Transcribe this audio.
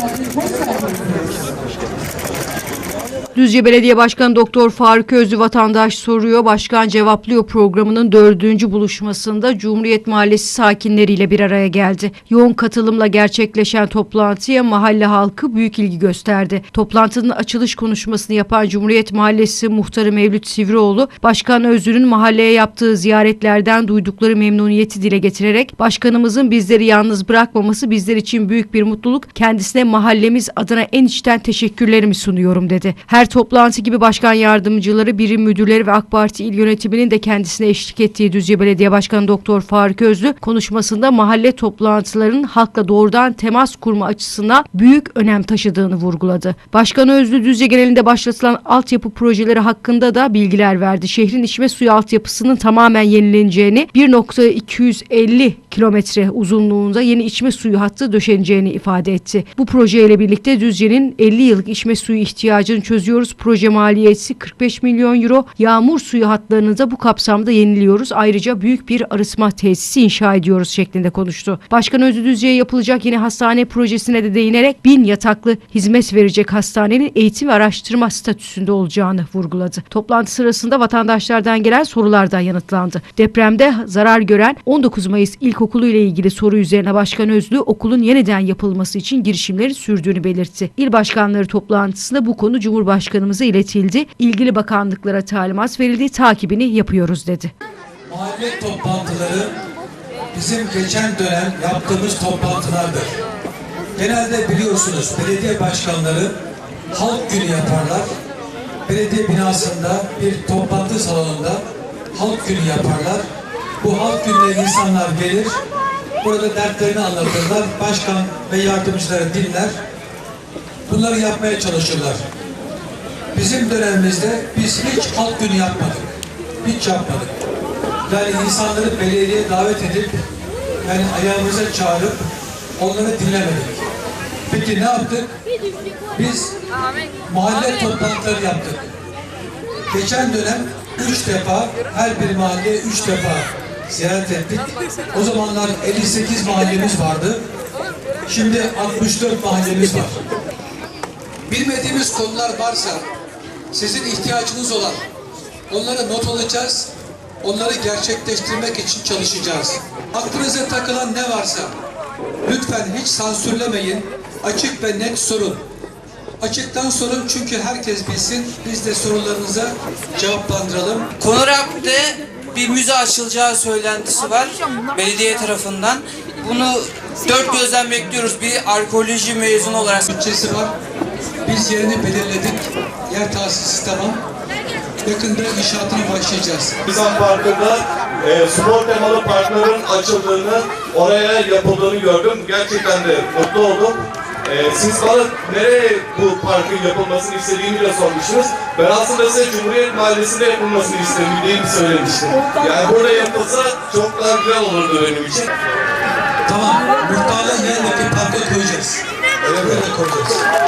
Спасибо. Düzce Belediye Başkanı Doktor Faruk Özlü vatandaş soruyor. Başkan cevaplıyor programının dördüncü buluşmasında Cumhuriyet Mahallesi sakinleriyle bir araya geldi. Yoğun katılımla gerçekleşen toplantıya mahalle halkı büyük ilgi gösterdi. Toplantının açılış konuşmasını yapan Cumhuriyet Mahallesi muhtarı Mevlüt Sivrioğlu, Başkan Özlü'nün mahalleye yaptığı ziyaretlerden duydukları memnuniyeti dile getirerek başkanımızın bizleri yalnız bırakmaması bizler için büyük bir mutluluk. Kendisine mahallemiz adına en içten teşekkürlerimi sunuyorum dedi. Her toplantı gibi başkan yardımcıları, birim müdürleri ve AK Parti il yönetiminin de kendisine eşlik ettiği Düzce Belediye Başkanı Doktor Faruk Özlü konuşmasında mahalle toplantılarının halkla doğrudan temas kurma açısından büyük önem taşıdığını vurguladı. Başkan Özlü Düzce genelinde başlatılan altyapı projeleri hakkında da bilgiler verdi. Şehrin içme suyu altyapısının tamamen yenileneceğini, 1.250 kilometre uzunluğunda yeni içme suyu hattı döşeneceğini ifade etti. Bu projeyle birlikte Düzce'nin 50 yıllık içme suyu ihtiyacını çözüyoruz. Proje maliyeti 45 milyon euro. Yağmur suyu hatlarını da bu kapsamda yeniliyoruz. Ayrıca büyük bir arıtma tesisi inşa ediyoruz şeklinde konuştu. Başkan Özlü Düzce'ye yapılacak yeni hastane projesine de değinerek bin yataklı hizmet verecek hastanenin eğitim ve araştırma statüsünde olacağını vurguladı. Toplantı sırasında vatandaşlardan gelen sorular da yanıtlandı. Depremde zarar gören 19 Mayıs İlkokulu ile ilgili soru üzerine Başkan Özlü okulun yeniden yapılması için girişimlerin sürdüğünü belirtti. İl başkanları toplantısında bu konu Cumhurbaşkanımıza iletildi. İlgili bakanlıklara talimat verildi. Takibini yapıyoruz dedi. Mahalle toplantıları bizim geçen dönem yaptığımız toplantılardır. Genelde biliyorsunuz belediye başkanları halk günü yaparlar. Belediye binasında bir toplantı salonunda halk günü yaparlar. Bu halk gününe insanlar gelir. Burada dertlerini anlatırlar. Başkan ve yardımcıları dinler. Bunları yapmaya çalışırlar. Bizim dönemimizde biz hiç halk günü yapmadık. Hiç yapmadık. Yani insanları belediyeye davet edip yani ayağımıza çağırıp onları dinlemedik. Peki ne yaptık? Biz mahalle toplantıları yaptık. Geçen dönem üç defa her bir mahalleye üç defa ziyaret ettik. O zamanlar 58 mahallemiz vardı. Şimdi 64 mahallemiz var. Bilmediğimiz konular varsa sizin ihtiyacınız olan onları not alacağız. Onları gerçekleştirmek için çalışacağız. Aklınıza takılan ne varsa lütfen hiç sansürlemeyin. Açık ve net sorun. Açıktan sorun çünkü herkes bilsin. Biz de sorularınıza cevaplandıralım. Konorap'te bir müze açılacağı söylentisi var belediye tarafından. Bunu dört gözden bekliyoruz. Bir arkeoloji mezunu olarak. bütçesi var. Biz yerini belirledik. Yer tahsisi tamam. Yakında inşaatına başlayacağız. Nisan Parkı'nda e, spor temalı parkların açıldığını, oraya yapıldığını gördüm. Gerçekten de mutlu oldum. E, siz bana nereye bu parkın yapılmasını istediğimi de sormuştunuz. Ben aslında size Cumhuriyet Mahallesi'nde yapılmasını istediğimi söylemiştim. Yani burada yapılsa çok daha güzel olurdu benim için. Tamam. Muhtarla yanındaki parka koyacağız. Öyle böyle koyacağız.